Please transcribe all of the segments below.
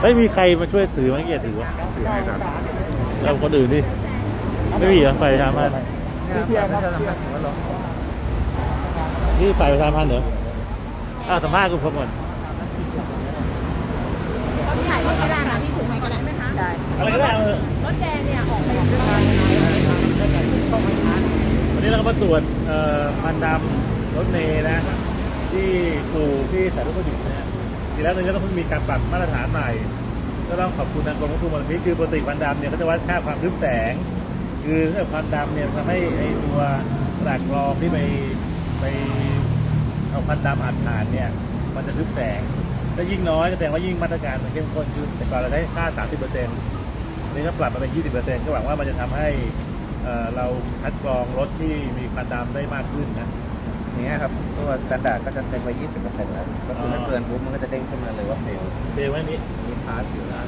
เฮ้ยมีใครมาช่วยถือไหมเกียรติถือวะถือให้ครับเราคนอื่นดิไม่มีเหรอฝ่ายประชามพันธ์เนี่ยครับประชาสัมพันธ์ถือว่าลงนี่ฝ่ายประชามพันธ์เหรออ้าวสัมภาษณ์คุณพงศ์ก่อนเขาถ่ายรถไม่ได้นะพี่ถือให้ก็ได้ไหมคะได้อะไรก็ได้รถแดงเนี่ยออกไปวันนี้เราก็มาตรวจเอ่อควันดำรถเมย์นะ ที่ปูที่สายรถประดิษฐ์นะ ฮะทีแล้วตอนนี้ก็ต้องมีการปรับมาตรฐานใหม่ ก็ต้องขอบคุณทางกรมควบคุมมลพิษคือปกติควันดำเนี่ยเขาจะวัดค่าความทึบแสง คือถ้าควันดำเนี่ยทำให้ไอ้ตัวกระดาษกรองที่ไปไปเอาควันดำอัดผ่านเนี่ยมันจะทึบแสงถ้ายิ่งน้อยก็แสดงว่ายิ่งมาตรการมันเข้มข้นขึ้นแต่ก่อนเราได้ค่า 30เปอร์เซ็นต์นี่ก็ปรับมาเป็น 20เปอร์เซ็นต์ก็หวังว่ามันจะทำให้เอ่อเราคัดกรองรถที่มีควันดำได้มากขึ้นนะ อย่างเงี้ยครับ ตัวสแตนดาร์ดก็จะเซ็ตไว้ 20%แล้วก็คือถ้าเกินปุ๊บมันก็จะเด้งขึ้นมาเลยว่าเฟลเบลไว้นี้มีพาสอยู่แล้ว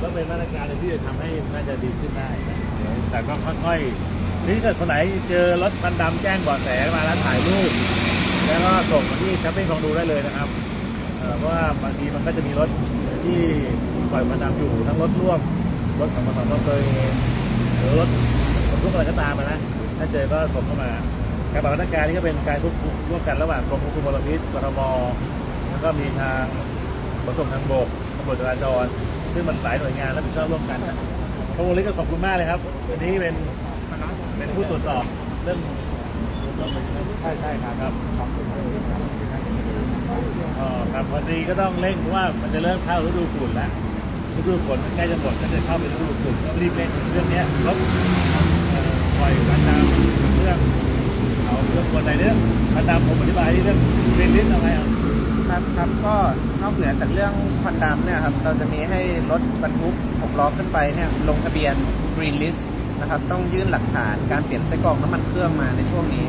ก็เป็นมาตรการที่จะทำให้น่าจะดีขึ้นได้นะแต่ก็ค่อยๆนี่ถ้าเกิดคนไหนเจอรถควันดำแจ้งเบาะแสมาแล้วถ่ายรูปแล้วก็ส่งมาที่แคปปิ้งของดูได้เลยนะครับเอ่อเพราะว่าบางทีมันก็จะมีรถที่ปล่อยควันดำอยู่ทั้งรถร่วมรถของมาสองรถเลยหรือรถบรรทุกอะไรก็ตามมานะถ้าเจอก็ส่งเข้ามา การปฏิบัติการนี่ก็เป็นการควบคุมร่วมกันระหว่างกรมควบคุมมลพิษกทมแล้วก็มีทางขนส่งทางบกตำรวจจราจรซึ่งมันหลายหน่วยงานรับผิดชอบร่วมกันนะพระวงศ์ลิศก็ขอบคุณมากเลยครับวันนี้เป็นเป็นผู้ตรวจสอบเรื่องใช่ใช่ครับครับอ๋อครับวันนี้ก็ต้องเร่งเพราะว่ามันจะเริ่มเข้าฤดูฝุ่นแล้วฤดูฝนมันใกล้จะหมดก็จะเข้าเป็นฤดูฝุ่นรีบเร่งเรื่องนี้ลดเอ่อปล่อยควันดำเรื่อง เรื่องคนในเรื่องควันดำผมอธิบายเรื่องเรนลิสอะไรอะครับครับก็นอกเหนือจากเรื่องควันดำเนี่ยครับเราจะมีให้รถบรรทุก6ล้อขึ้นไปเนี่ยลงทะเบียน Green List นะครับต้องยื่นหลักฐานการเปลี่ยนไส้กรองน้ำมันเครื่องมาในช่วงนี้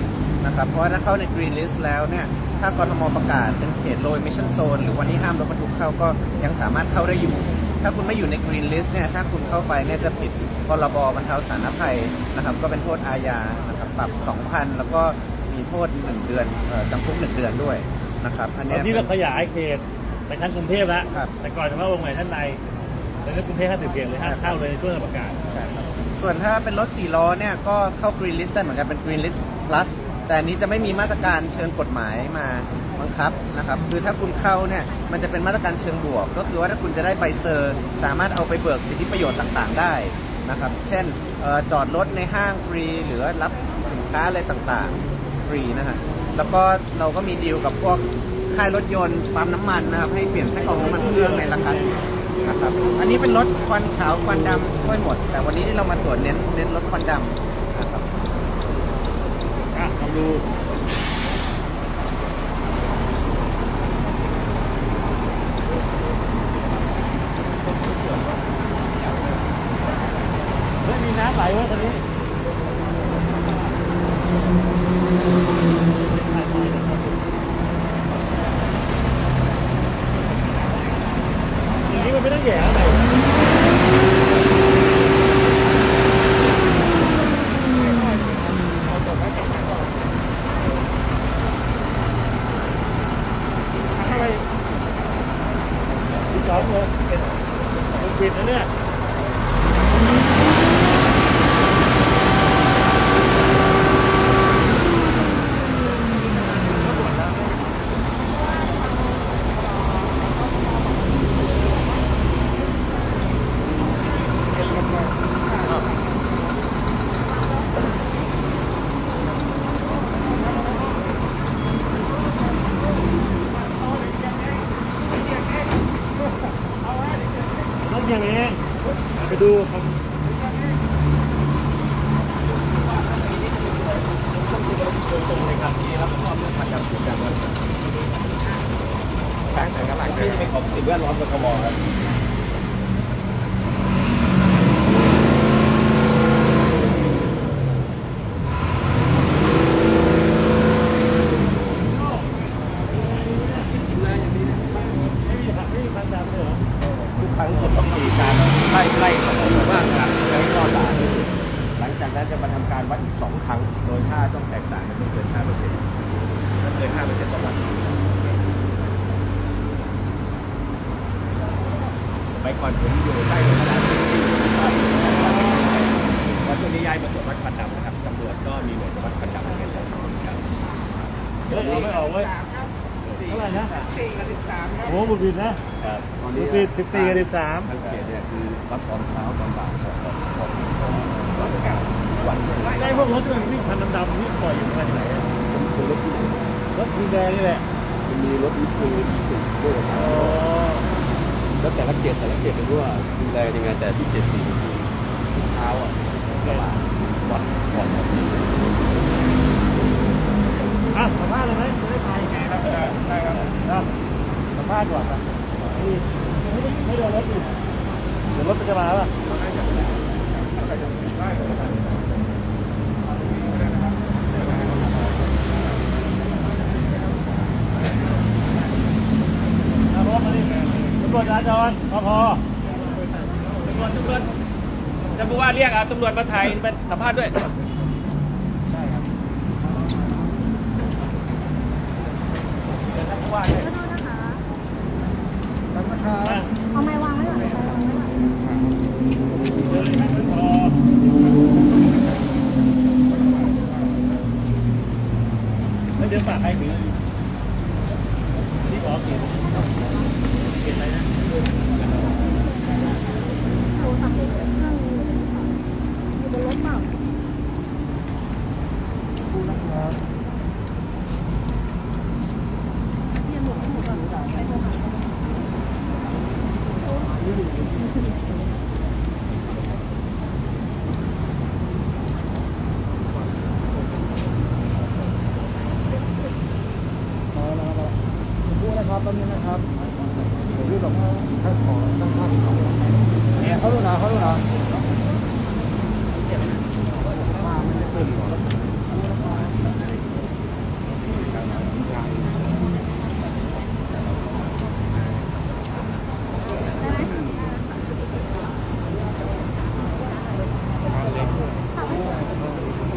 นะครับเพราะว่าถ้าเข้าใน Green List แล้วเนี่ยถ้ากรทมประกาศเป็นเขต low emission zone หรือวันนี้ห้ามรถบรรทุกเข้าก็ยังสามารถเข้าได้อยู่ ถ้าคุณไม่อยู่ใน Green List เนี่ยถ้าคุณเข้าไปเนี่ยจะผิดพรบ บรรเทาสาธารณภัยนะครับ ก็เป็นโทษอาญานะครับปรับ 2,000 แล้วก็มีโทษ 1 เดือนเอ่อจำคุก 1 เดือนด้วยนะครับอันตเนี้อยนนี้เป็เรานขยายเขตไปทั้งกรุงเทพแล้วครับแต่ก่อนเฉพาะวงไหนท่านในแต่ในกรุงเทพห้าสิบเขตเลยห้ามเข้าเลยในช่วงประกาศ ส่วนถ้าเป็นรถ4ล้อเนี่ยก็เข้า Green List ได้เหมือนกันเป็น Green List Plus แต่อันนี้จะไม่มีมาตรการเชิงกฎหมายมา บังคับนะครับคือถ้าคุณเข้าเนี่ยมันจะเป็นมาตรการเชิงบวก ก็คือว่าถ้าคุณจะได้ใบเซอร์ สามารถเอาไปเบิกสิทธิประโยชน์ต่างๆ ได้นะครับ เช่นออจอดรถในห้างฟรี หรือรับสินค้าอะไรต่างๆ ฟรีนะฮะแล้วก็เราก็มีดีลกับพวกค่ายรถยนต์ปั๊มน้ำมันนะครับให้เปลี่ยนไส้กรองน้ำมันเครื่องในราคานะครับอันนี้เป็นรถควันขาวควันดำช่วยหมด แต่วันนี้ที่เรามาตรวจเน้นเน้นรถควันดำนะครับอะลองดูเฮ้ยมี น้ำไหลเวะตอนนี้อย่างนี้มันไม่ต้องแหย่อะไรทำไมที่สองเลยเป็นเป็นปิดนะเนี่ย ต้องอย่างนี้ไปดูครับตรงในการที่รับผิดชอบเรื่องพันธุ์สุดแบบว่า แบงค์ไหนกันหลัง ที่เป็นของสิ่งแวดล้อมกทมครับไม่มีไม่มีพันธุ์ดำเลยเหรอ ทุกครั้งจะต้องมีการ ไล่ไล่ของว่าการใช้ข้อด่าที่สุดหลังจากนั้นจะมาทำการวัดอีกสองครั้ง โดยค่าต้องแตกต่างกันไม่เกิน5เปอร์เซ็นต์ถ้าเกิน5เปอร์เซ็นต์ต่อวันไปก่อนผมอยู่ใต้โรงพยาบาลที่วันช่วนี้ย้ายมาตรวจวัดควันดำนะครับตำรวจก็มีหน่วยตรวจวัดควันดำเหมือนกันครับเฮ้ยเอาไม่ออกเว้ย เท่าไหร่นะสี่กับสิบสามโอ้โหบุญบินนะครับตอนบุนี้ญบินสิบสี่กับสิบสามทางเขตเนี่ยคือรับตอนเช้าตอนบ่ายของของของของราชการทุกวันเลยได้พวกรถที่มันวิ่งคันดำๆนี่ปล่อยอยู่ที่ไหนอะคือรถที่ไหนรถสีแดงนี่แหละมันมีรถอีซูอีซูด้วยนะคอ๋รับอแล้วแต่ละเขตแต่ละเขตไม่รู้ว่าดูแลยังไงแต่ที่เขตสี่มีทุกเช้าอะกระบะวัดก่อนออกอะสัมภาษณ์เลยไหมจะได้ไป ไงครับได้ครับครับสัมภาษณ์ก่อนครับนี่ไม่ได้ไม่โดนรถอยู่เดี๋ยวรถมันจะมาป่ะเอารถมาดิตำรวจจราจรพอพอตำรวจตำรวจจะผู้ว่าเรียกเอาตำรวจมาถ่ายเป็นสัมภาษณ์ด้วย ขอโทษนะคะ มา เอาไม้วางไว้ก่อนเอาไม้วางไว้ก่อน เดินเลยครับพอแล้วเดี๋ยวฝากใครถือที่ขอเขียนเขียนอะไรนะ โทรศัพท์อยู่เครื่องนึงอยู่บนรถเปล่าเรียนหมดให้หมดก่อนไปโทรหาเขา พูดนะครับตอนนี้นะครับผมพูดกับท่านขอท่านท่านเขาเนี่ยเขาดูนะเขาดูนะมาไม่ได้ตื่นหรอ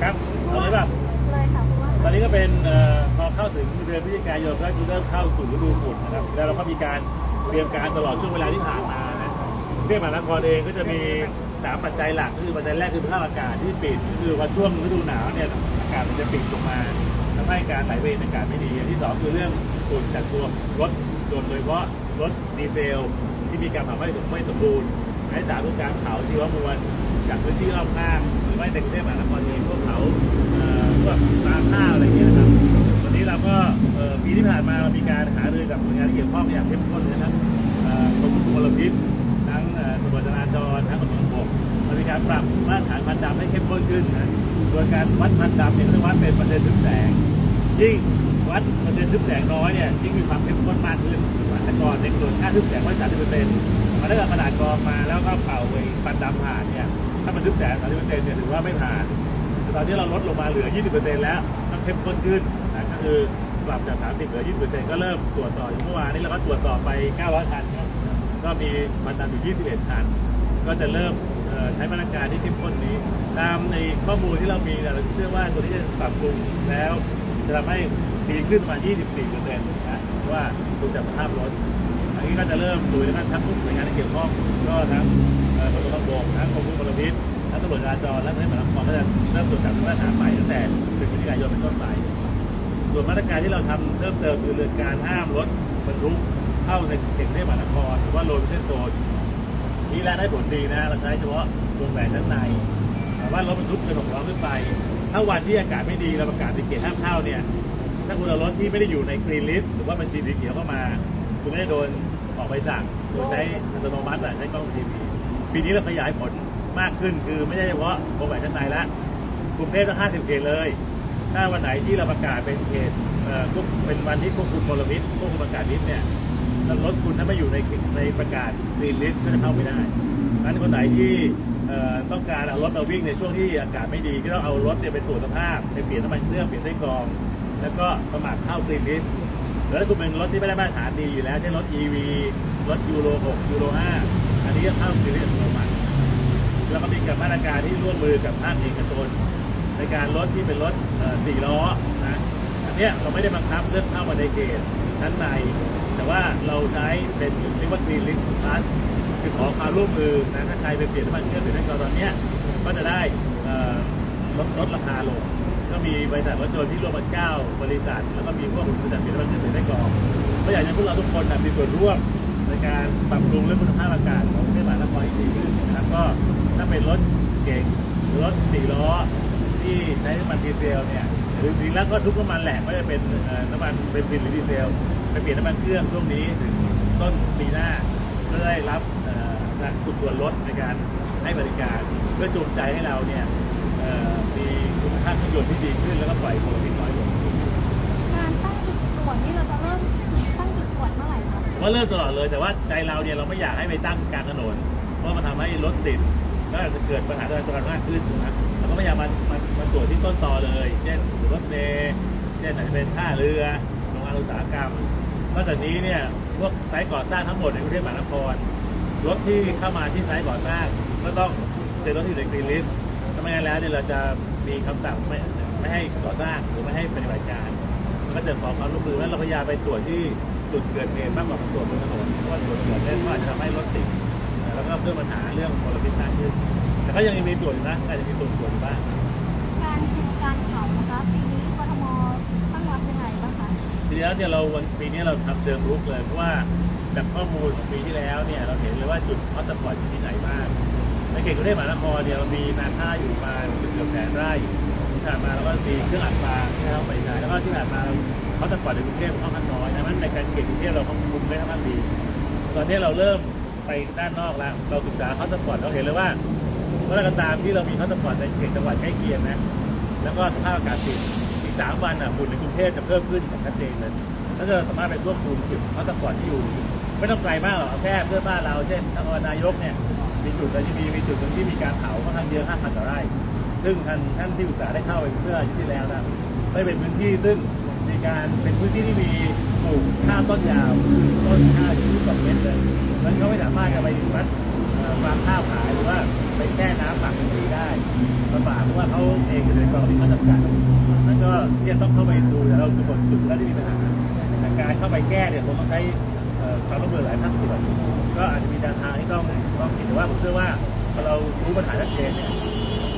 ครับเอาเลยป่ะ เลยค่ะเพราะว่า ตอนนี้ก็เป็นเอ่อพอเข้าถึงเดือนพฤศจิกายนก็คือเริ่มเข้าสู่ฤดูฝนนะครับ แล้วเราก็มีการเตรียมการตลอดช่วงเวลาที่ผ่านมานะกรุงเท พมหานครเองก็จะมีสามปัจจัยหลักคือปัจจัยแรกคือสภาพอากาศที่ปิดคือว่าช่วงฤดูหนาวเนี่ยอากาศมันจะปิดลงมาทำให้การไหลเวียนอากาศไม่ดีอันที่สองคือเรื่องฝุ่นจากตัวรถยนต์โดยเฉพาะรถดีเซล ที่มีการเผาไหม้ไม่สมบูรณ์อันที่สามคือการเผาชีวมวลจากพื้นที่รอบข้างหรือไม่ในกรุงเทพมหานครเองพวกเผาเอ่อพวกตามข้าวอะไรอย่างเงี้ยนะครับวันนี้เราก็ปีที่ผ่านมาเรามีการหารือกับหน่วยงานที่เกี่ยวข้องอย่างเข้มข้นเลยนะครับเอ่อกรมควบคุมมลพิษ ทั้งตำรวจจราจรทั้งตำรวจบกเรามีการปรับมาตรฐานควันดำให้เข้มข้นขึ้นนะโดยการวัดควันดำเนี่ยเราวัดเป็นเปอร์เซ็นต์ทึบแสงยิ่งวัดเปอร์เซ็นต์ทึบแสงน้อยเนี่ยยิ่งมีความเข้มข้นมากขึ้นแต่ก่อนในกำหนค่าทึบแสงไว้สามสิบเปอร์เซ็นต์มาถ้าเกิดขนาดกรองมาแล้วก็เป่าไอ้ควันดำผ่านเนี่ยถ้ามันทึบแสงสามสิบเปอร์เซ็นต์เนี่ยถือว่าไม่ผ่านแต่ตอนนี้เราลดลงมาเหลือ 20%แล้วต้องเข้มข้นขึ้นนะก็คือปรับจาก 30 เหลือ 20%ก็เริ่มตรวจต่อเมื่อวานนี้เราก็ตรวจต่อไป 900 คันครับ ก็มีมันดำอยู่ 21 คัน ก็จะเริ่มใช้มาตรการที่เข้มข้นนี้ ตามในข้อมูลที่เรามีเราเชื่อว่าตัวนี้จะปรับปรุงแล้วจะทำให้ดีขึ้นมา 24%นะเพราะว่าดูจากสภาพรถอันนี้ก็จะเริ่มดูแล้วทั้งทุกหน่วยงานที่เกี่ยวข้องก็ทั้งเอ่อตำรวจทางบกทั้งกรมควบคุมมลพิษทั้งตำรวจจราจรและทั้งมหานครก็จะเริ่มตรวจจับมาตรฐานใหม่ตั้งแต่เดือนพฤศจิกายนเป็นต้นไปส่วนมาตรการที่เราทำเพิ่มเติมคือเรื่องการห้ามรถบรรทุก เข้าในเขตกรุงเทพมหานครหรือว่าโรดเส้นโซนนี่แลได้ผลดีนะเราใช้เฉพาะวงแหวนชั้นในแต่ว่ารถบรรทุกเกินหกล้อขึ้นไป ถ้าวันที่อากาศไม่ดีเราประกาศเป็นเขตห้ามเข้าเนี่ย ถ้าคุณเอารถที่ไม่ได้อยู่ในกรีนลิสต์หรือว่าบัญชีสีเขียวเข้ามา คุณไม่ได้โดนออกใบสั่งโดยใช้อัตโนมัติอะใช้กล้องทีวีปีนี้เราขยายผลมากขึ้นคือไม่ใช่เฉพาะวงแหวนชั้นในละกรุงเทพต้อง50เขตเลย ถ้าวันไหนที่เราประกาศเป็นเขตเป็นวันที่ควบคุมมลพิษควบคุมอากาศพิษเนี่ย รถคุณถ้าไม่อยู่ในในประกาศกรีนลิสก็จะเข้าไม่ได้งั้นคนไหนที่ต้องการเอารถมาวิ่งในช่วงที่อากาศไม่ดีก็ต้องเอารถเนี่ยไปตรวจสภาพไปเปลี่ยนน้ำมันเครื่องเปลี่ยนไส้กรอง แล้วก็สมัครเข้ากรีนลิสแล้วถ้าคุณเป็นรถที่ไม่ได้มาตรฐานดีอยู่แล้วเช่นรถ EV รถยูโร 6 ยูโร 5 อันนี้ก็เข้าคือเรื่องอัตโนมัติแล้วก็มีกับมาตรการที่ร่วมมือกับภาคเอกชนในการรถที่เป็นรถสี่ล้อนะอันนี้เราไม่ได้บังคับเรื่องเข้ามาในเขตชั้นใน ว่าเราใช้เป็นเรียกว่า Green List Plus คือขอความร่วมมือนะถ้าใครไปเปลี่ยนน้ำมันเครื่องหรือน้ำมันตอนเนี้ยก็จะได้ลดลดราคาลง ก็มีบริษัทรถยนต์ที่รวมกันเก้าบริษัท แล้วก็มีพวกบริษัทเปลี่ยนน้ำมันเครื่องหรือได้กรองก็อยากให้พวกเราทุกคนมีส่วนร่วมในการปรับปรุงเรื่องคุณภาพอากาศของกรุงเทพมหานครอีกทีนึงนะครับก็ถ้าเป็นรถเก๋งรถสี่ล้อที่ใช้น้ำมันดีเซลเนี่ยหรือจริงๆแล้วก็ทุกน้ำมันแหละไม่ว่าจะเป็นน้ำมันเบนซินหรือดีเซล เปลี่ยนน้ำมันเครื่องช่วงนี้ถึงต้นปีหน้าก็ได้รับเอ่อจากสุดส่วนลดในการให้บริการเพื่อจูงใจให้เราเนี่ยมีคุณภาพเครื่องยนต์ที่ดีขึ้นแล้วก็ปล่อยมลพิษน้อยลงการตั้งจุดตรวจนี่เราจะเริ่มตั้งจุดตรวจเมื่อไหร่คะว่าเริ่มตลอดเลยแต่ว่าใจเราเนี่ยเราไม่อยากให้ไปตั้งกลางถนนเพราะมันทำให้รถติดก็อาจจะเกิดปัญหาจราจรมากขึ้นนะเราก็พยายามมันมันมันตรวจที่ต้นตอเลย เช่นรถเมล์เช่นอาจจะเป็นท่าเรือโรงงานอุตสาหกรรม อกจากนี้เนี่ยพวกไซต์ก่อสร้างทั้งหมดในกรุงเทพมหานครรถที่เข้ามาที่ไซต์ก่อสร้างก็ต้องเป็นรถที่อยู่ในกรีนลิสต์ถ้าไม่งั้นแล้วเนี่ยเราจะมีคำสั่งไม่ไม่ให้ก่อสร้างหรือไม่ให้ปฏิบัติการมันก็จะขอความร่วมมือว่าเราพยายามไปตรวจที่จุดเกิดเหตุมากกว่าตรวจบนถนนเพราะว่าตรวจบนถนนเนี่ยก็อาจจะทำให้รถติดแล้วก็เพิ่มปัญหาเรื่องมลพิษมากขึ้น แต่ก็ยังมีตรวจอยู่นะอาจจะมีตรวจตรวจบ้าง การคุมการเผานะคะปีนี้กทมตั้งรับยังไงบ้างี้แล้วเนี่ยเราวันปีนี้เราทำเชิงรุกเลยเพราะว่าจากข้อมูลของปีที่แล้วเนี่ยเราเห็นเลยว่าจุดฮอตสปอตอยู่ที่ไหนบ้างในเขตกรุงเทพมหานครเนี่ยเรามีนาค่าอยู่ประมาณเกือบแสนไร่ที่ผ่านมาเราก็มีเครื่องอัดฟางที่เข้าไปใช้แล้วก็ที่ผ่านมาฮอตสปอตในกรุงเทพค่อนข้างน้อยดังนั้นในการเขตกรุงเทพเราควบคุมได้ค่อนข้างดี ตอนนี้เราเริ่มไปด้านนอกแล้วเราศึกษาฮอตสปอตเราเห็นเลยว่าเมื่อไรก็ตามที่เรามีฮอตสปอตในเขตจังหวัดใกล้เคียงนะแล้วก็สภาพอากาศติด สามวันอะฝุ่นในกรุงเทพจะเพิ่มขึ้นอย่างชัดเจนเลยแล้วจะสามารถไปควบคุมจุดฮอตสปอตที่อยู่ ไม่ต้องไกลมากหรอกเอาแค่เพื่อนบ้านเราเช่นทางนายกเนี่ยมีจุดเราจะมีมีจุดหนึ่งที่มีการเผาค่อนข้างเยอะ5,000กว่าไร่ ซึ่งท่านท่านที่อุตสาห์ได้เข้าไปเมื่ออายุที่แล้วนะไม่เป็นพื้นที่ซึ่งมีการเป็นพื้นที่ที่มีปลูกข้าวต้นยาวต้นข้าวอยู่สองเมตรเลยมันเขาไม่สามารถจะไปวัดเอ่อฟาร์มข้าวขายหรือว่าไปแช่น้ำปักเป็นปีได้ลำบากเพราะว่าเขาเองเกษตรกรมีข้อจำกัดนั้น ก็เนี่ยต้องเข้าไปดูแต่เราทุกคนจุดแล้วที่มีปัญหาแต่การเข้าไปแก้เนี่ยคงต้องใช้เอ่อความร่วมมือหลายภาคส่วนก็อาจจะมีแนวทางที่ต้องต้องคิดแต่ว่าผมเชื่อว่าพอเรารู้ปัญหาชัดเจนเนี่ย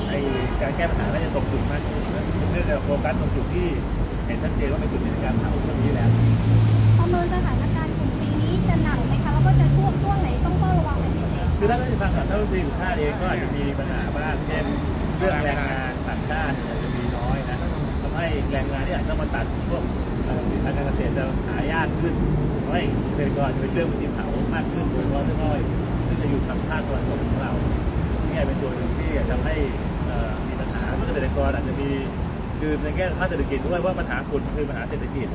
ไอการแก้ปัญหาน่าจะตรงจุดมากขึ้นนะเนื่องจากโฟกัสตรงจุดที่เห็นชัดเจนว่าเป็นจุดในการเผาเรื่องนี้แล้วประเมินสถานการณ์กลุ่มปีนี้จะหนักไหมคะแล้วก็จะท่วมช่วงไหนต้องเฝ้าระวังเป็นพิเศษคือถ้าได้ฟังกับท่านรัฐมนตรีสุชาติเองก็อาจจะมีปัญหาบ้างเช่น เรื่องแรงงานต่างชาติ ให้แรงงานที่อาจจะต้องมาตัดพวกทางการเกษตรจะหายากขึ้นทำให้เกษตรกรจะเป็นเรื่องที่เผามากขึ้นโดยเฉพาะเรื่องอ้อยซึ่งจะอยู่ทางภาคตะวันตกของเรานี่เป็นตัวหนึ่งที่ทำให้มีปัญหาเกษตรกรอาจจะมีคือในแง่ภาคเศรษฐกิจด้วยว่าปัญหาฝุ่นคือปัญหาเศรษฐกิจ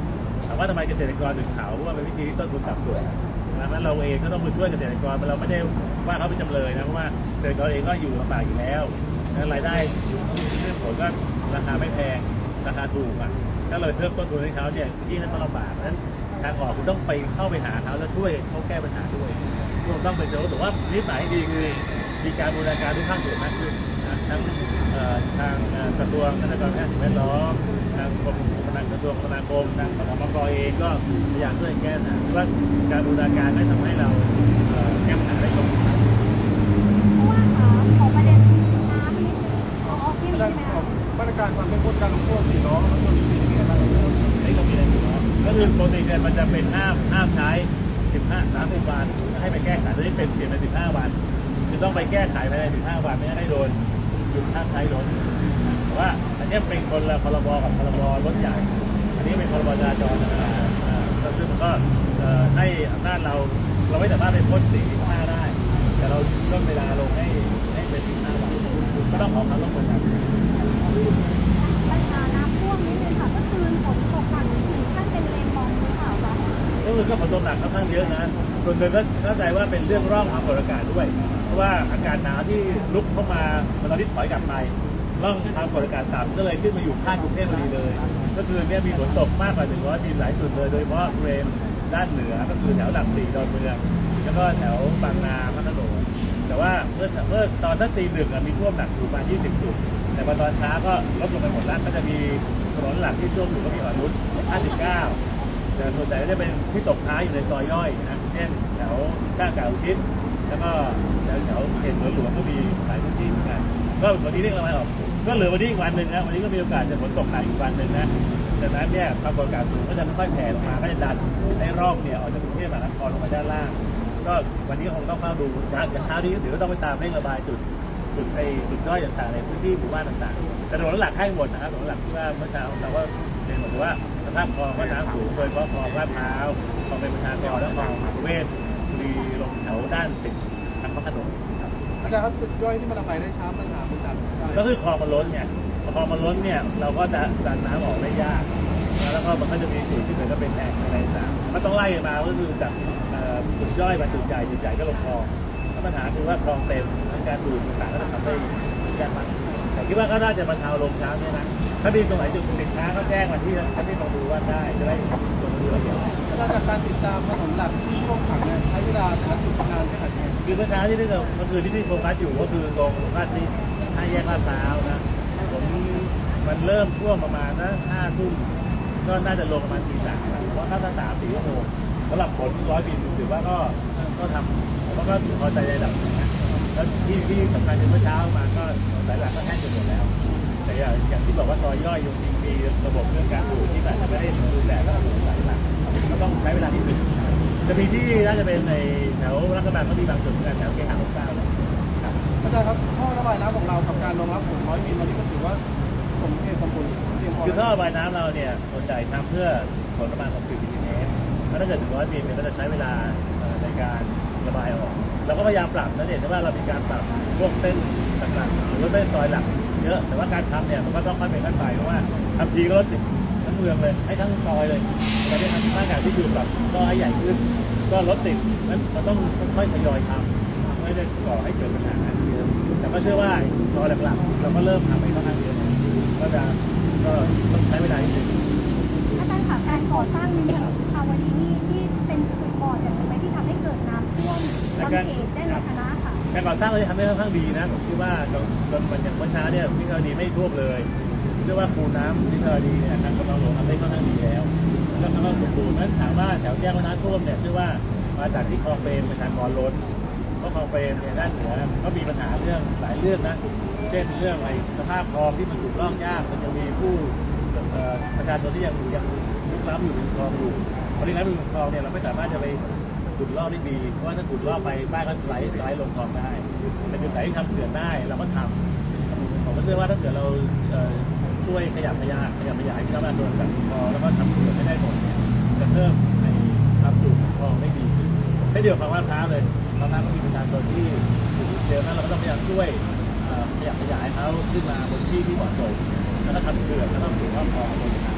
ถามว่าทำไมเกษตรกรถึงเผาเพราะว่าเป็นวิธีที่ต้นทุนต่ำสุดดังนั้นเราเองก็ต้องมาช่วยเกษตรกรเราไม่ได้ว่าเขาเป็นจำเลยนะเพราะว่าเกษตรกรเองก็อยู่ลำบากอยู่แล้วแล้วรายได้เรื่องผลก็ราคาไม่แพง ราคาถูกอะถ้าเราไปเพิ่มต้นทุนให้เขาเนี่ยยิ่งให้เขาลำบากเพราะฉะนั้นทางออกคือต้องไปเข้าไปหาเขาแล้วช่วยเขาแก้ปัญหาด้วยรวมต้องเป็นโจ๊กแต่ว่านิดหมายดีคือมีการบูรณาการทุกภาคส่วนมากขึ้นนะทั้งเอ่อทางกระทรวงทรัพยากรธรรมชาติสิ่งแวดล้อมทางกรมทางกระทรวงคมนาคมทางสมกเองก็พยายามช่วยแก้ปัญหาว่าการบูรณาการได้ทำให้เราแก้ปัญหาได้ตรงจุดเพราะว่าคะขอประเด็นน้ำนี่เอาออกที่นี่ไหมคะ มาตรการความเข้มข้นการลงโทษสี่ล้อรถยนต์สี่นี่อะไรบ้างนี่ก็มีอะไรอยู่เนาะก็คือปกติเนี่ยมันจะเป็นห้ามห้ามใช้15 30วันให้ไปแก้ไขตอนนี้เป็นเปลี่ยนเป็น15 วัน คือต้องไปแก้ไขภายใน 15 วันไม่ให้โดนหยุดห้ามใช้รถแต่ว่าอันเนี้ยเป็นคนละพรบกับพรบรถใหญ่อันนี้เป็นพรบจราจรธรรมดาอ่าก็ซึ่งมันก็ให้อำนาจเราเราไม่สามารถไปพ้นสี15ได้ แต่เราลดเวลาลงให้ให้เป็น15วันก็ต้องขอความร่วมมือ ก็คือฝนตกหนักถึงขั้นเป็นเลนมองหรือเปล่าคะก็คือก็ฝนตกหนักค่อนข้างเยอะนะส่วนหนึ่งก็เข้าใจว่าเป็นเรื่องร่องความกดอากาศด้วย เพราะว่าอากาศหนาวที่ลุกเข้ามาตอนที่ถอยกลับไปร่องความกดอากาศต่ำก็เลยขึ้นมาอยู่ภาคกรุงเทพพอดีเลย ก็คือเนี่ยมีฝนตกมากกว่า100มิลหลายจุดเลยโดยเฉพาะบริเวณด้านเหนือก็คือแถวหลักสี่ดอนเมืองแล้วก็แถวบางนาพระโขนงแต่ว่าเมื่อเมื่อตอนสักตีหนึ่งมีท่วมหนักอยู่ประมาณ20จุด แต่พอตอนเช้าก็ลดลงไปหมดแล้วก็จะมีถนนหลักที่ท่วมอยู่ก็มีอ่อนนุช59 แต่ส่วนใหญ่ก็จะเป็นที่ตกท้ายอยู่ในซอยย่อยนะเช่นแถวด้านเก่าทิศแล้วก็แถวแถวเขตสวนหลวงก็มีหลายพื้นที่เหมือนกันก็วันนี้เรียกระบายออกก็เหลือวันนี้อีกวันหนึ่งนะวันนี้ก็มีโอกาสจะฝนตกหนักอีกวันหนึ่งนะดังนั้นเนี่ยความกดอากาศสูงก็จะค่อยๆแผ่ลงมาก็จะดันให้ร่องเนี่ยออกจากกรุงเทพมหานครลงมาด้านล่าง ก็วันนี้คงต้องเฝ้าดูเช้ากเช้านี้เดี๋ยวต้องไปตามเร่งระบายจุด จุดไอ้จุดย่อยต่างๆในพื้นที่หมู่บ้านต่างๆแต่ถนนหลักให้หมดนะครับถนนหลักที่ว่าเมื่อเช้าเราก็เรียนหมดว่าสภาพคลองก็น้ำสูงโดยเฉพาะคลองลาดพร้าวคลองเป็นประชากรและคลองประเวศบุรีลงแถวด้านติดทางพระโขนงครับอาจารย์ครับจุดย่อยที่มันระบายได้ช้าปัญหาเป็นจากก็คือคลองมันล้นไงพอคลองมันล้นเนี่ยเราก็จะดันน้ำออกได้ยาก แล้วก็มันก็จะมีจุดที่เหมือนกับเป็นแอ่งอะไรต่างๆมันต้องไล่มาก็คือจากเอ่อจุดย่อยมาจุดใหญ่จุดใหญ่ก็ลงคลองแล้วปัญหาคือว่าคลองเต็มแล้ว การดูดต่างก็จะทำให้ยากมากแต่คิดว่าก็น่าจะบรรเทาลงเช้าเนี่ยนะ ถ้ามีตรงไหนจุดติดค้างก็แจ้งมาที่ท่านที่ลองดูว่าได้จะได้ลงดูแล้วเดี๋ยวอาจาจากการติดตามถนนหลักที่ท่วมขังเนี่ยใช้เวลาแต่ละจุดนานแค่ไหนคือเมื่อเช้าที่นี่ก็เมื่อคืนที่นี่โฟกัสอยู่ก็คือตรงลาดที่ห้าแยกลาดพร้าวนะผมมันเริ่มท่วมประมาณนะห้าทุ่มก็น่าจะลงประมาณตีสามเพราะถ้าถ้าสามสี่ชั่วโมงสำหรับผลร้อยบินถือว่าก็ก็ทำผมว่าก็พอใจในระดับนึงนะ แล้วที่ที่สำคัญคือเมื่อเช้ามาก็สายหลักก็แห้งจนหมดแล้ว แต่อย่างที่บอกว่าซอยย่อยจริงมีระบบเรื่องการดูดที่แบบไม่ได้ดูแลก็ดูสายหลักก็ต้องใช้เวลาที่หนึ่งจะมีที่น่าจะเป็นในแถวรัฐบาลก็มีบางจุดเหมือนกันแถวเกหาหกเก้าเนี่ยครับอาจารย์ครับท่อระบายน้ำของเรากับการรองรับฝนร้อยมิลตอนนี้ก็ถือว่าสมเหตุสมผลเพียงพอคือท่อระบายน้ำเราเนี่ยส่วนใหญ่ทำเพื่อผลประมาณ60มิลลิเมตรถ้าเกิดถึงร้อยมิลเนี่ยก็จะใช้เวลาในการระบายออก เราก็พยายามปรับนะเนี่ยแต่ว่าเรามีการปรับพวกเส้นต่างๆหรือว่าเส้นซอยหลักเยอะแต่ว่าการทำเนี่ยมันก็ต้องค่อยเป็นขั้นไปเพราะว่าทำทีก็รถติดทั้งเมืองเลยให้ทั้งซอยเลยแต่ที่ทำมากการที่อยู่แบบก็ให้ใหญ่ขึ้นก็รถติดนั้นมันต้องค่อยๆทยอยทำไม่ได้ก่อให้เกิดปัญหาเยอะแต่ก็เชื่อว่าซอยหลักๆเราก็เริ่มทำไปค่อนข้างเยอะก็จะก็ต้องใช้เวลานิดนึงอาจารย์ค่ะการก่อสร้างนี้ เป็นจุดบอดอย่างไรที่ทำให้เกิดน้ำท่วมบางเขตได้ในคณะค่ะ การก่อสร้างเราจะทำได้ค่อนข้างดีนะผมคิดว่าจนจนมันอย่างเมื่อเช้าเนี่ยพิธาดีไม่ท่วมเลยเชื่อว่าคูน้ำพิธาดีเนี่ยทางกำลังหลวงทำได้ค่อนข้างดีแล้วแล้วก็สมบูรณ์นั้นถามว่าแถวแจ้งวัฒนะท่วมเนี่ยเชื่อว่ามาจากที่คลองเปรมประชากรล้นเพราะคลองเปรมเนี่ยด้านเหนือก็มีปัญหาเรื่องหลายเรื่องนะเช่นเรื่องไอ้สภาพคลองที่มันถูกล่องยากมันยังมีผู้เอ่อประชาชนที่ยังยังลุกล้ำอยู่ในคลองอยู่ เพราะฉะนั้นคลองเนี่ยเราไม่สามารถจะไปขุดลอกได้ดีเพราะว่าถ้าขุดลอกไปบ้านก็ไหลไหลลงคลองได้แต่จุดไหนที่ทำเขื่อนได้เราก็ทำผมก็เชื่อว่าถ้าเกิดเราช่วยขยับขยายขยับขยายที่เรามาโดนจากคลองแล้วก็ทำเขื่อนให้ได้หมดเนี่ยจะเพิ่มในความจุของคลองได้ดีขึ้นให้เดียวกับมะพร้าเลยมะพร้าวก็มีประชาชนที่เดียวนั้นเราก็ต้องพยายามช่วยขยับขยายเขาขึ้นมาบนที่ที่เหมาะสมแล้วก็ทำเขื่อนแล้วก็ถือว่าคลองบนทาง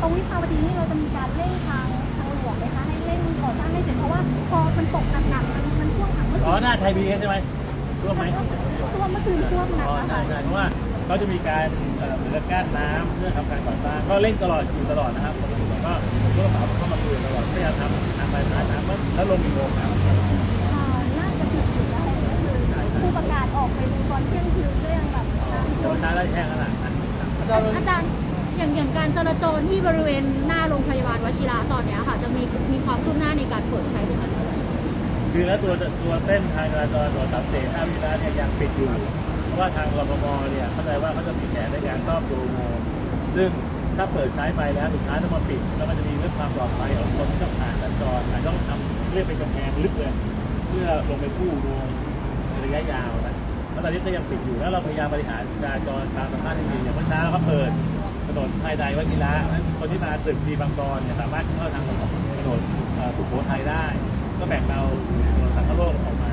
ต่ตรงวิภาวดีนี่เราจะมีการเร่งทางทางหลวงไหมคะให้เร่งก่อสร้างให้เสร็จเพราะว่าพอมันตกหนักๆมันมันท่วมขังเมื่ออ๋อคืนหน้าไทยบีใช่ไหมร่วมไหมท่วมเมื่อคืนท่วมหนักอ๋อนะใช่คะใช่เพราะว่าเขาจะมีการเอ่อเหมือนกับกั้นน้ำเพื่อทำการก่อสร้างก็เร่งตลอดอยู่ตลอดนะครับผมก็ผมก็ฝากเข้ามาคุยตลอดพยายามทำทำไปทำน้ำแล้วลงกี่โมงครับอ่าน่าจะถึงจุดแล้วก็คือผู้ประกาศออกไปดูตอนเที่ยงคืนก็ยังแบบน้ำธรท่วรมมชาติได้แค่ขนาดนั้นอาจารย์ อย่างอย่างการจราจรที่บริเวณหน้าโรงพยาบาลวชิระตอนเนี้ยค่ะ จะมีมีความคืบหน้าในการเปิดใช้เป็นอะไรคือแล้วตัวตัวเส้นทางจราจรตัวสามเสนท่าวิระเนี่ยยังปิดอยู่ เพราะว่าทางรปภเนี่ยเข้าใจว่าเขาจะมีแผนในการซ่อมตัวอุโมงซึ่งถ้าเปิดใช้ไปแล้วสุดท้ายต้องมาปิดแล้วมันจะมีเรื่องความปลอดภัยของคนที่ต้องผ่านสัญจรอาจจะต้องทำเรียกเป็นกำแพงลึกเลยเพื่อลงไปกู้อุโมงระยะยาวนะแล้วตอนนี้ก็ยังปิดอยู่แล้วเราพยายามบริหารจราจรตามสภาพที่ดีอย่างเมื่อเช้าเขาเปิด ถนนภายในวัดกีฬาคนที่มาตึกดีบางกรเนี่ยสามารถเข้าทางถนนถนนเอ่อสุโขทัยได้ ก็แบ่งเราถนนสังคโลกออกมา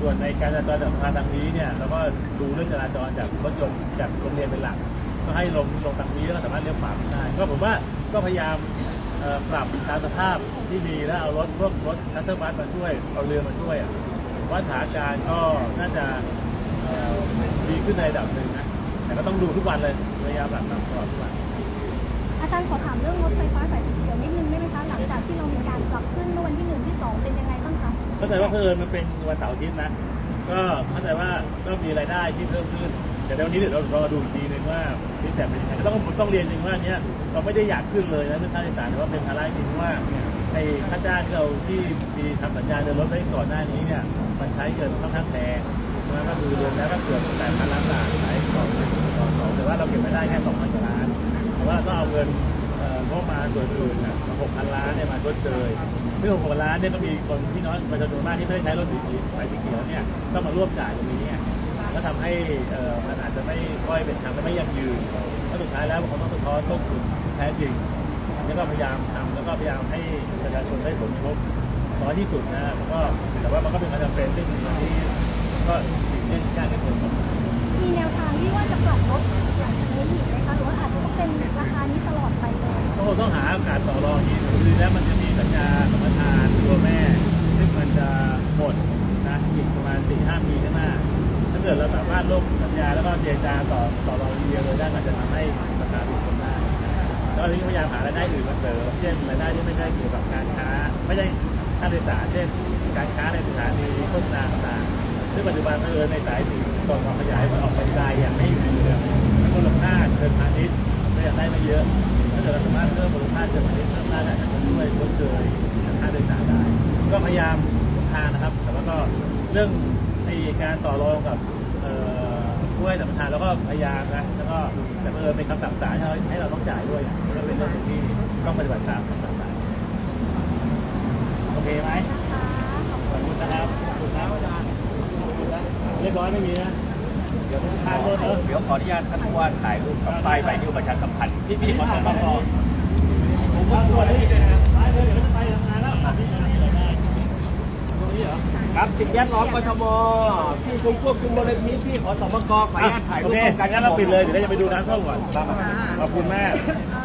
ส่วนในการจราจรจากทางทางนี้เนี่ยเราก็ดูเรื่องจราจรจากรถยนต์จากโรงเรียนเป็นหลัก ก็ให้ลงลงทางนี้แล้วก็สามารถเลี้ยวขวาได้ก็ผมว่าก็พยายามปรับตามสภาพที่ดีแล้วเอารถพวกรถคัตเตอร์บัสมาช่วยเอาเรือมาช่วยว่าสถานการณ์ก็น่าจะดีขึ้นในระดับหนึ่งนะแต่ก็ต้องดูทุกวันเลย พยายามปรับตามตลอดทุกวันอาจารย์ขอถามเรื่องรถไฟฟ้าสายสีเขียวนิดนึงได้ไหมคะหลังจากที่เรามีการปรับขึ้นเมื่อวันที่หนึ่งที่สองเป็นยังไงบ้างคะเข้าใจว่าเพิ่มมันเป็นวันเสาร์อาทิตย์นะ ก็เข้าใจว่าก็มีรายได้ที่เพิ่มขึ้น แต่ในวันนี้เดี๋ยวเรารอดูอีกทีหนึงว่าที่แต่เป็นยังไงต้องต้องเรียนจริงว่าเนี้ยเราไม่ได้อยากขึ้นเลยนะเรื่องค่าโดยสารแต่ว่าเป็นภาระจริงว่าไอ้ค่าจ้างที่เราที่มีทำสัญญาเดินรถไว้ก่อนหน้านี้เนี่ยมันใช้เงินค่อนข้างแพงนะก็คือรวมแล้วก็เกือบแปดพันล้านบาทใช้ต่อต่อต่อแต่ ว่าเราเก็บไม่ได้แค่สองพันกว่าล้าน แต่ว่าต้องเอาเงินเอ่องบมาส่วนอื่นนะหกพันล้านเนี่ยมาชดเชยซึ่งหกพันล้านเนี่ยก็มีคนพี่น้องประชาชนมากที่ไม่ได้ใช้รถสีไฟสีเขียวเนี่ยต้องมาร่วมจ่ายตรงนี้เนี่ยก็ทำให้มันอาจจะไม่ค่อยเป็นธรรมและไม่ยั่งยืนเพราะสุดท้ายแล้วมันต้องสะท้อนต้นทุนแท้จริงแล้วก็พยายามทำแล้วก็พยายามให้ประชาชนได้ผลกระทบน้อยที่สุดนะแล้วก็แต่ว่ามันก็เป็นความจำเป็นซึ่งอันนี้ก็สิ่งที่ยากที่สุดมีแน ว่าจะปรับลดหลังจากนี้อีกไหมคะหรือว่าอาจจะต้องเป็นราคานี้ตลอดไปเลยก็คงต้องหาโอกาสต่อรองที่คือแล้วมันจะมีสัญญาสัมปทานตัวแม่ ซึ่งมันจะหมดนะอีกประมาณ4ี่ห้าปีข้างหน้า ถ้าเกิดเราสามารถร่วมสัญญาแล้วก็เจรจาต่อต่อรองทีเดียวเลยได้มันจะทำให้ราคาถูกลงได้แล้วทีนี้พยายามหารายได้อื่นมาเสริมเช่นรายได้ที่ไม่ใช่เกี่ยวกับการค้า ไม่ใช่ค่าโดยสารเช่นการค้าในสถานีโฆษณาต่างๆซึ่งปัจจุบันเออในสายสี ก่อนความขยายมันออกไปไกลอย่างไม่อยู่ในเมืองมูลค่าเชิงพาณิชย์ก็ยังได้ไม่เยอะถ้าเกิดเราสามารถเพิ่มมูลค่าเชิงพาณิชย์เพิ่มได้อาจจะช่วยลดเชยค่าโดยสารได้ ก็พยายามทุกทางนะครับ แต่ว่าก็เรื่องไอ้การต่อรองกับเอ่อผู้ให้สัมปทานแล้วก็พยายามนะแล้วก็แต่เออเป็นคำสั่งศาลให้เราให้เราต้องจ่ายด้วยก็เป็นเรื่องที่ต้องปฏิบัติตามคำสั่งศาลโอเคไหมนะคะขอบคุณนะครับขอบคุณนะขอบคุณนะ เรียบร้อยไม่มีนะเดี๋ยวทางรถเนอะเดี๋ยวขออนุญาตท่านผู้ว่าถ่ายรูปกับป้ายใบนิ้วประชาสัมพันธ์พี่พี่ขอสมกผมว่าตัวนี้ไปเลยเดี๋ยวจะไปทำงานแล้วนี่นะนี่เราได้ตรงนี้เหรอครับสิ่งแวดล้อมกทมพี่กรมควบคุมมลพิษพี่ขอสมกขออนุญาตถ่ายโอรูปเคร่วมกันงั้นเราปิดเลยเดี๋ยวเราจะไปดูน้ำท่วมก่อนขอบคุณมากเ